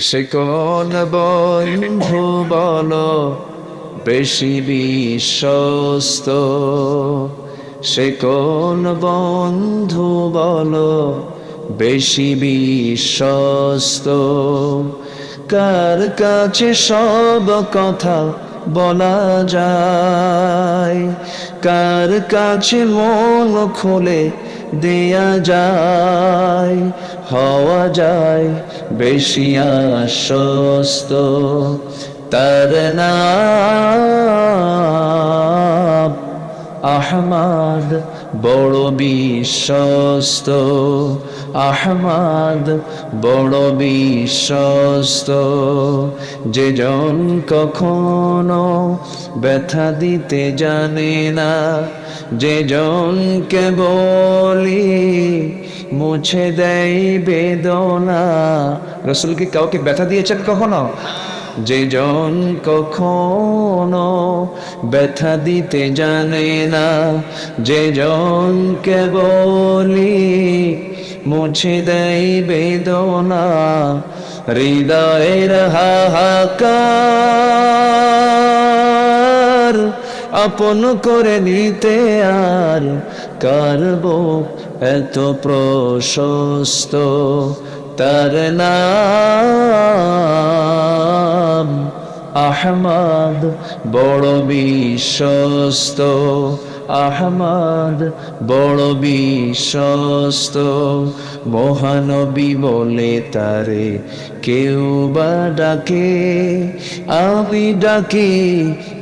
সে কোন বন্ধু বলো বেশি বিশ্বস্ত? সে কোন বন্ধু বল বেশি বিশ্বস্ত? কার কাছে সব কথা বলা যায়। কার কাছে মন খুলে দেয়া যায়, হওয়া যায় বেশি আশ্বস্ত। তার নাম আহমাদ বড় বিশ্বস্ত। আহমাদ বড় বিশ্বস্ত। যে জন কখনো ব্যথা দিতে জানে না, যে জনকে বলি মুছে দেয় বেদনা। রসুল কি কাউকে ব্যথা দিয়েছেন কখনো? যে জন কখনো ব্যথা দিতে জানে না, যে জনকে বলি মুছে দেয় বেদনা, হৃদয়ের হাহাকার আপন করে নিতে আর কারব এত প্রশস্ত তার নাম আহমদ বড় বিশ্বস্ত, আহমদ বড় বিশ্বস্ত। মহানবী বলে তারে কেউ বা ডাকে, আমি ডাকি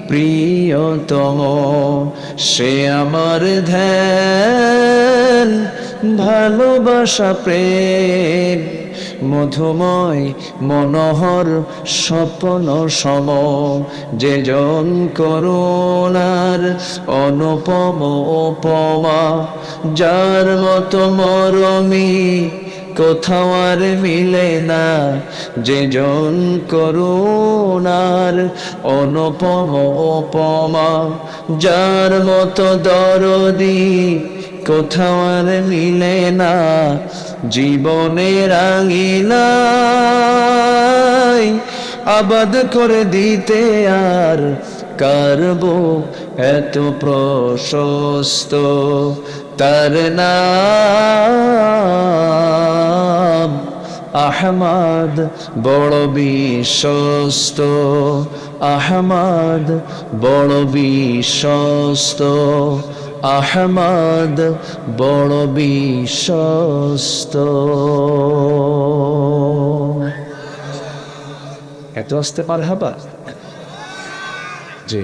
প্রিয়তম। সে আমার ধ্যান ভালোবাসা, প্রেম, মধুময়, মনোহর, স্বপ্ন সম যে জন করুণার অনুপম উপমা, যার মতো মরমি কোথাও আর মিলে না, যে জন করুণার অনুপম উপমা, যার মতো দরদি কোথাও আর মিলে না জীবনের আঙিনাই আবাদ করে দিতে আর কারব এত প্রশস্ত, তার নাম আহমদ বড় বিশ্বস্ত, আহমদ বড় বিশ্বস্ত। আহমদ বড় বিশ্বস্ত। এত আসতে পারে হাবা জি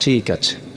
ঠিক আছে।